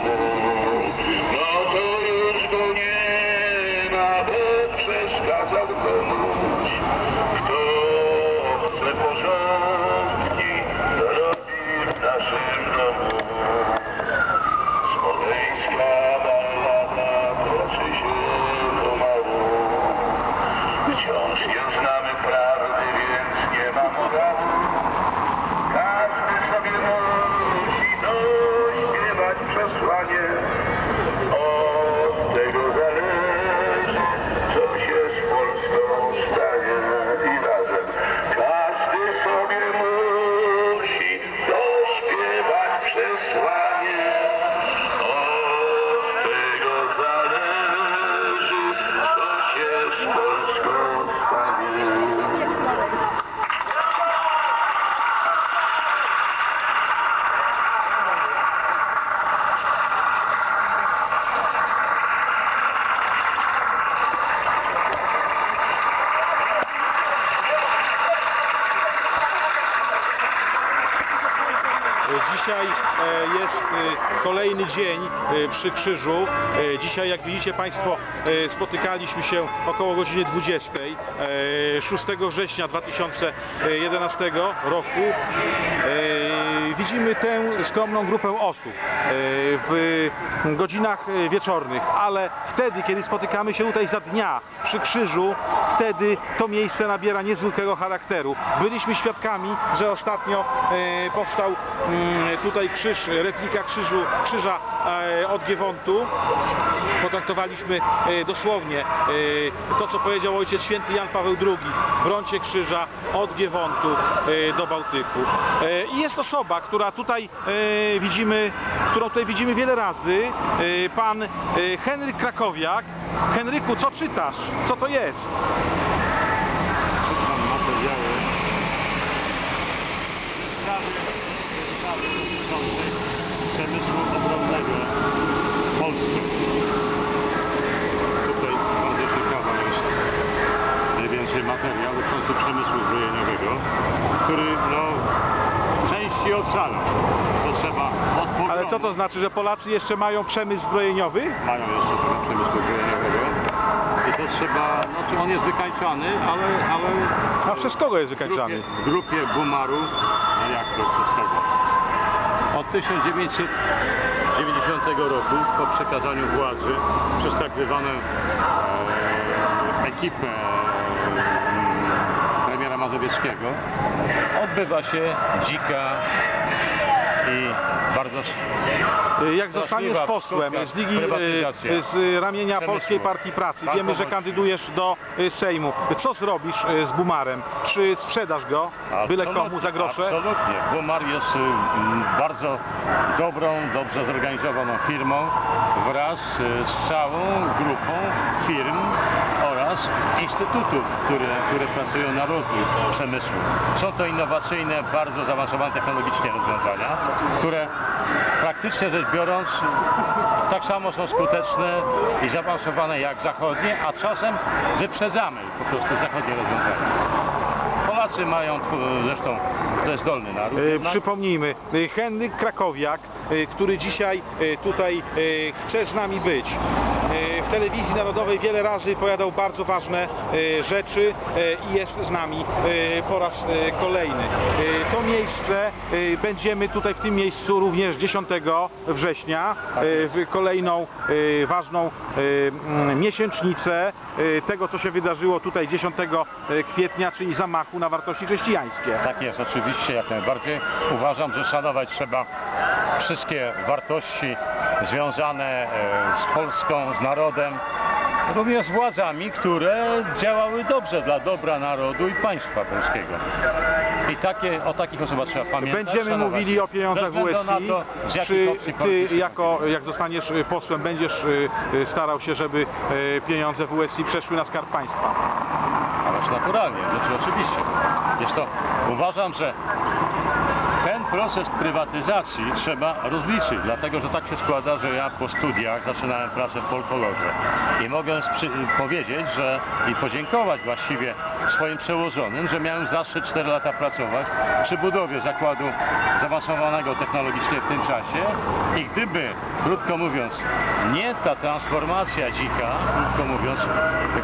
Thank you. Let's. Jest e, kolejny dzień e, przy krzyżu. E, Dzisiaj, jak widzicie Państwo, e, spotykaliśmy się około godziny 20, e, 6 września 2011 roku. Widzimy tę skromną grupę osób e, w godzinach e, wieczornych, ale wtedy, kiedy spotykamy się tutaj za dnia przy krzyżu, wtedy to miejsce nabiera niezwykłego charakteru. Byliśmy świadkami, że ostatnio e, powstał mm, tutaj krzyż, replika krzyżu, krzyża od Giewontu. Potraktowaliśmy dosłownie to, co powiedział ojciec święty Jan Paweł II, brońcie krzyża od Giewontu do Bałtyku. I jest osoba, która tutaj e, widzimy, którą tutaj widzimy wiele razy, e, pan e, Henryk Krakowiak. Henryku, co czytasz? Co to jest? Czytam materiały sprawy, przemysłu obronnego w. Tutaj bardzo jest najwięcej materiał dotyczący przemysłu zbrojeniowego, który no, To trzeba. Ale co to znaczy, że Polacy jeszcze mają przemysł zbrojeniowy? Mają jeszcze trochę przemysłu zbrojeniowego. I to trzeba, znaczy on jest wykańczany, ale, ale A przez kogo jest w grupie, wykańczany? w grupie Bumaru, no jak to przez kogo? Od 1990 roku po przekazaniu władzy przez tak zwaną e, ekipę e, Mazowieckiego odbywa się dzika i bardzo Jak zostaniesz posłem z Ligi prywatyzacja. e, z ramienia. Polskiej Partii Pracy, wiemy, że kandydujesz do e, Sejmu. Co zrobisz z Bumarem? Czy sprzedasz go byle komu za grosze? Absolutnie. Bumar jest y, mm, bardzo dobrą, dobrze zorganizowaną firmą wraz y, z całą grupą firm instytutów, które, które pracują na rozwój przemysłu. Są to innowacyjne, bardzo zaawansowane technologicznie rozwiązania, które praktycznie rzecz biorąc tak samo są skuteczne i zaawansowane jak zachodnie, a czasem wyprzedzamy po prostu zachodnie rozwiązania. Polacy mają e, zresztą, to jest zdolny naród. E, jednak. Przypomnijmy, e, Henryk Krakowiak, który dzisiaj tutaj chce z nami być. E, W telewizji narodowej wiele razy powiadał bardzo ważne e, rzeczy e, i jest z nami po raz kolejny. To miejsce będziemy tutaj w tym miejscu również 10 września e, w kolejną ważną mm, miesięcznicę tego, co się wydarzyło tutaj 10 kwietnia, czyli zamachu na wartości chrześcijańskie. Tak jest, oczywiście, jak najbardziej. Uważam, że szanować trzeba wszystkie wartości związane e, z Polską, z narodem, również z władzami, które działały dobrze dla dobra narodu i państwa polskiego. I takie, o takich osobach trzeba pamiętać. Będziemy szanować. mówili o pieniądzach to, jakich Czy ty jako, jak zostaniesz y, posłem, będziesz y, starał się, żeby y, pieniądze WSI przeszły na skarb państwa? Ależ naturalnie, rzeczy oczywiście. Jest to, uważam, że proces prywatyzacji trzeba rozliczyć, dlatego że tak się składa, że ja po studiach zaczynałem pracę w folklorze i mogę powiedzieć, że i podziękować właściwie swoim przełożonym, że miałem zaszczyt 4 lata pracować przy budowie zakładu zaawansowanego technologicznie w tym czasie. I gdyby, krótko mówiąc, nie ta transformacja dzika, krótko mówiąc,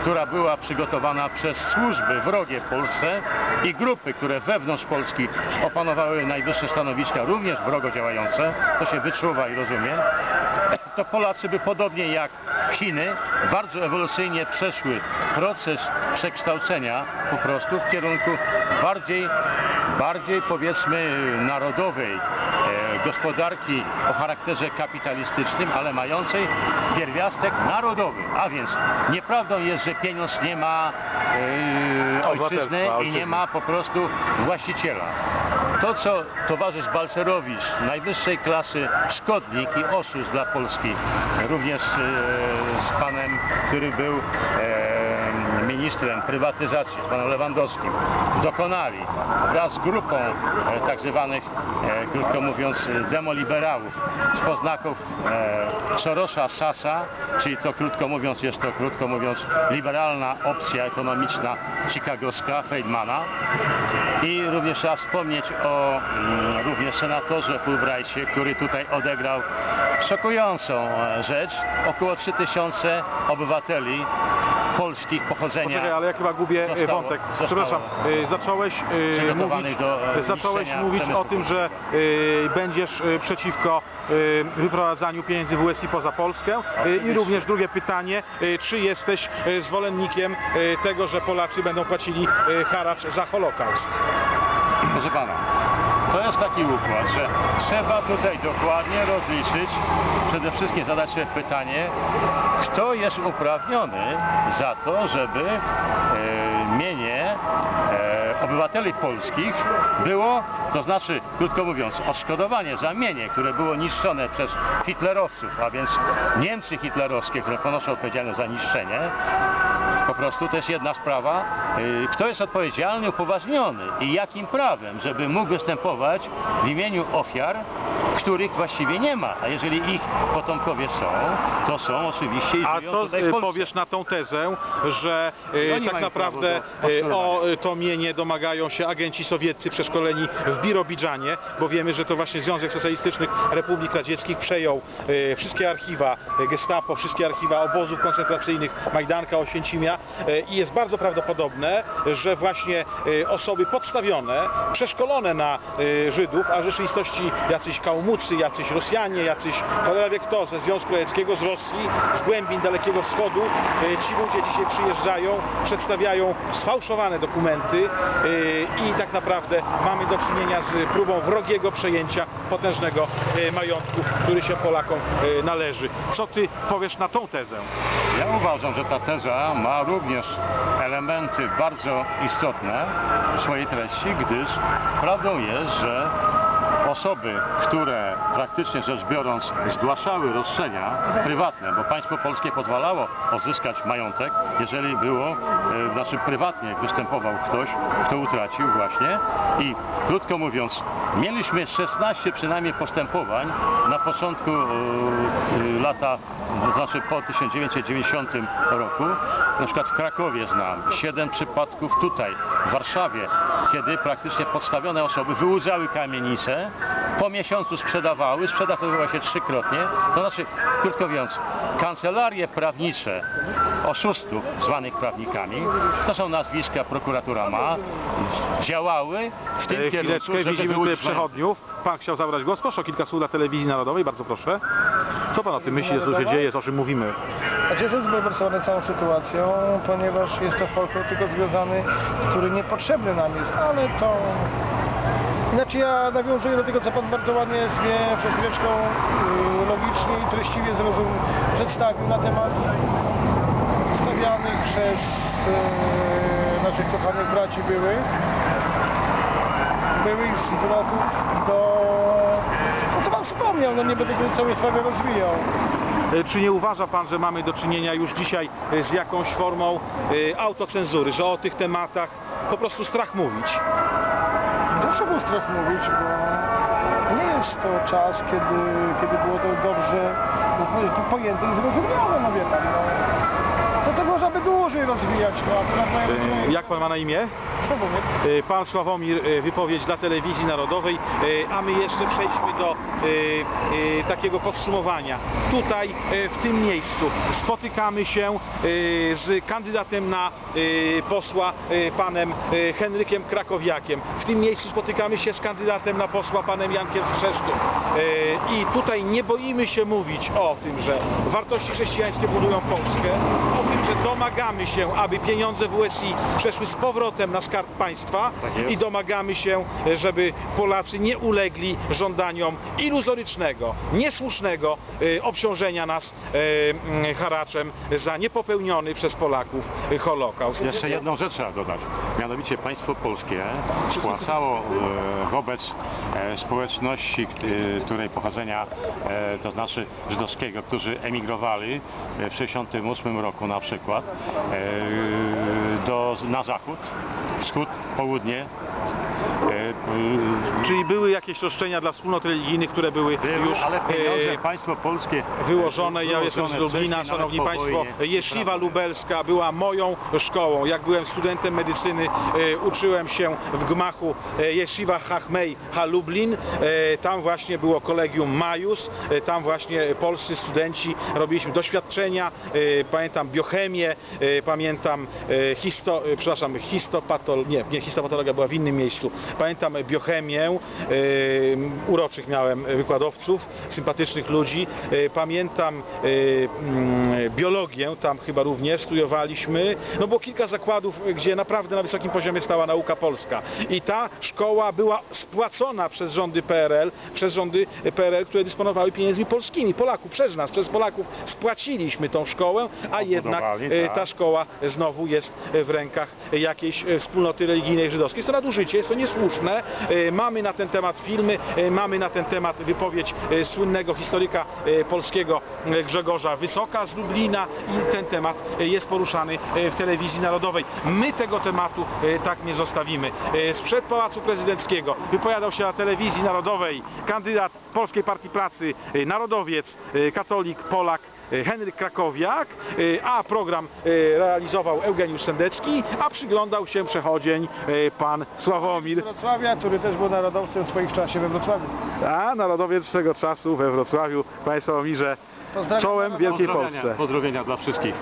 która była przygotowana przez służby wrogie Polsce i grupy, które wewnątrz Polski opanowały najwyższe stanowiska, również wrogo działające, to się wyczuwa i rozumie, to Polacy by podobnie jak Chiny bardzo ewolucyjnie przeszły proces przekształcenia po prostu w kierunku bardziej, bardziej powiedzmy narodowej e, gospodarki o charakterze kapitalistycznym, ale mającej pierwiastek narodowy. A więc nieprawdą jest, że pieniądz nie ma e, ojczyzny i nie ma po prostu właściciela. To, co towarzysz Balcerowicz, najwyższej klasy szkodnik i oszust dla Polski, również e, z panem, który był e, ministrem prywatyzacji, z panem Lewandowskim, dokonali wraz z grupą e, tak zwanych, e, krótko mówiąc, demoliberałów z poznaków e, Sorosza Sasa, czyli to krótko mówiąc, jest to krótko mówiąc liberalna opcja ekonomiczna chicagowska Friedmana i również trzeba wspomnieć o mm, również senatorze Fulbrightie, który tutaj odegrał szokującą rzecz. Około 3000 obywateli polskich pochodzenia Poczekaj, ale ja chyba gubię e, Zostało- wątek. zostało. Przepraszam, e, zacząłeś e, mówić, zacząłeś mówić o tym, że będziesz przeciwko wyprowadzaniu pieniędzy WSI poza Polskę. E, I Oczywiście. również drugie pytanie, czy jesteś zwolennikiem tego, że Polacy będą płacili haracz za Holokaust? Proszę pana, to jest taki układ, że trzeba tutaj dokładnie rozliczyć, przede wszystkim zadać sobie pytanie, kto jest uprawniony za to, żeby e, mienie e, obywateli polskich było, to znaczy, krótko mówiąc, odszkodowanie za mienie, które było niszczone przez hitlerowców, a więc Niemcy hitlerowskie, które ponoszą odpowiedzialność za niszczenie, po prostu to jest jedna sprawa. y, Kto jest odpowiedzialny, upoważniony i jakim prawem, żeby mógł występować w imieniu ofiar, których właściwie nie ma. A jeżeli ich potomkowie są, to są oczywiście i A żyją co tutaj w e, Polsce. powiesz na tą tezę, że e, Oni tak mają naprawdę prawo do e, o e, to mienie domagają się agenci sowieccy przeszkoleni w Birobidżanie, bo wiemy, że to właśnie Związek Socjalistycznych Republik Radzieckich przejął e, wszystkie archiwa Gestapo, wszystkie archiwa obozów koncentracyjnych Majdanka, Oświęcimia e, i jest bardzo prawdopodobne, że właśnie e, osoby podstawione, przeszkolone na e, Żydów, a w rzeczywistości jacyś Kałmucy, jacyś Rosjanie, jacyś cholera wie kto ze Związku Radzieckiego, z Rosji, z głębin Dalekiego Wschodu, e, ci ludzie dzisiaj przyjeżdżają, przedstawiają sfałszowane dokumenty e, i tak naprawdę mamy do czynienia z próbą wrogiego przejęcia potężnego e, majątku, który się Polakom należy. Co ty powiesz na tą tezę? Ja uważam, że ta teza ma również elementy bardzo istotne w swojej treści, gdyż prawdą jest, że osoby, które praktycznie rzecz biorąc zgłaszały roszczenia prywatne, bo państwo polskie pozwalało odzyskać majątek, jeżeli było, e, znaczy prywatnie występował ktoś, kto utracił właśnie. I krótko mówiąc, mieliśmy 16 przynajmniej postępowań na początku e, e, lata, znaczy po 1990 roku, na przykład w Krakowie znam, 7 przypadków tutaj, w Warszawie, kiedy praktycznie podstawione osoby wyłudzały kamienice, po miesiącu sprzedawały, sprzedaż odbywa się trzykrotnie, to znaczy, krótko mówiąc, kancelarie prawnicze oszustów, zwanych prawnikami, to są nazwiska, prokuratura ma, działały w tym E, kierunku, żeby widzimy tutaj przechodniów. Pan chciał zabrać głos, proszę o kilka słów dla telewizji narodowej, bardzo proszę. Co pan o tym myśli, co się dzieje, o czym mówimy? Znaczy jestem zbulwersowany całą sytuacją, ponieważ jest to folklor tylko związany, który niepotrzebny nam jest, ale to... Znaczy ja nawiązuję do tego, co Pan bardzo ładnie sobie przed chwileczką yy, logicznie i treściwie zrozum przedstawił na temat stawianych przez yy, naszych kochanych braci byłych, byłych zwrotów do... No co Pan wspomniał, no nie będę tej całej sprawy rozwijał. E, Czy nie uważa Pan, że mamy do czynienia już dzisiaj e, z jakąś formą e, autocenzury, że o tych tematach po prostu strach mówić? Był strach mówić, bo nie jest to czas, kiedy, kiedy było to dobrze pojęte i zrozumiałe, no wie pan, no. To by dłużej rozwijać, no E, Jak Pan ma na imię? Sławomir. E, Pan Sławomir, e, wypowiedź dla telewizji narodowej, e, a my jeszcze przejdźmy do e, e, takiego podsumowania. Tutaj, e, w tym miejscu, spotykamy się e, z kandydatem na e, posła, e, panem e, Henrykiem Krakowiakiem. W tym miejscu spotykamy się z kandydatem na posła, panem Jankiem Strzeszkiem. E, I tutaj nie boimy się mówić o tym, że wartości chrześcijańskie budują Polskę, o tym, że domagamy się, aby pieniądze WSI przeszły z powrotem na skarb państwa Tak i domagamy się, żeby Polacy nie ulegli żądaniom iluzorycznego, niesłusznego e, obciążenia nas e, mm, haraczem za niepopełniony przez Polaków Holokaust. Jeszcze jedną rzecz trzeba dodać. Mianowicie państwo polskie spłacało wobec e, społeczności, której pochodzenia, e, to znaczy żydowskiego, którzy emigrowali e, w 1968 roku na przykład do, na zachód, wschód, południe. E, e, Czyli były jakieś roszczenia dla wspólnot religijnych, które były były, już ale pieniądze e, państwo polskie wyłożone. Ja jestem z Lublina, szanowni państwo. Jesziwa lubelska była moją szkołą. Jak byłem studentem medycyny, e, uczyłem się w gmachu e, Jesziwa Hachmei Ha Lublin. E, Tam właśnie było kolegium Majus. E, Tam właśnie polscy studenci robiliśmy doświadczenia. E, Pamiętam biochemię, e, pamiętam e, histo, e, przepraszam, histopatol, nie, nie, histopatologia była w innym miejscu. Pamiętam biochemię, e, uroczych miałem wykładowców, sympatycznych ludzi. E, Pamiętam e, mm, biologię, tam chyba również studiowaliśmy. No było kilka zakładów, gdzie naprawdę na wysokim poziomie stała nauka polska. I ta szkoła była spłacona przez rządy PRL, przez rządy PRL, które dysponowały pieniędzmi polskimi, Polaków, przez nas, przez Polaków spłaciliśmy tą szkołę, a jednak tak. ta szkoła znowu jest w rękach jakiejś wspólnoty religijnej żydowskiej. Jest to nadużycie, jest to niesłuszne. E, Mamy na ten temat filmy, e, mamy na ten temat wypowiedź e, słynnego historyka polskiego Grzegorza Wysoka z Lublina i ten temat jest poruszany w telewizji narodowej. My tego tematu tak nie zostawimy. Sprzed Pałacu Prezydenckiego wypowiadał się na telewizji narodowej kandydat Polskiej Partii Pracy, narodowiec, katolik, Polak, Henryk Krakowiak, e, a program e, realizował Eugeniusz Sendecki, a przyglądał się przechodzień e, pan Sławomir, Wrocławia, który też był narodowcem w swoich czasie we Wrocławiu. a narodowiec swego czasu we Wrocławiu. Panie Sławomirze, czołem. Wielkiej Polsce. pozdrowienia dla wszystkich.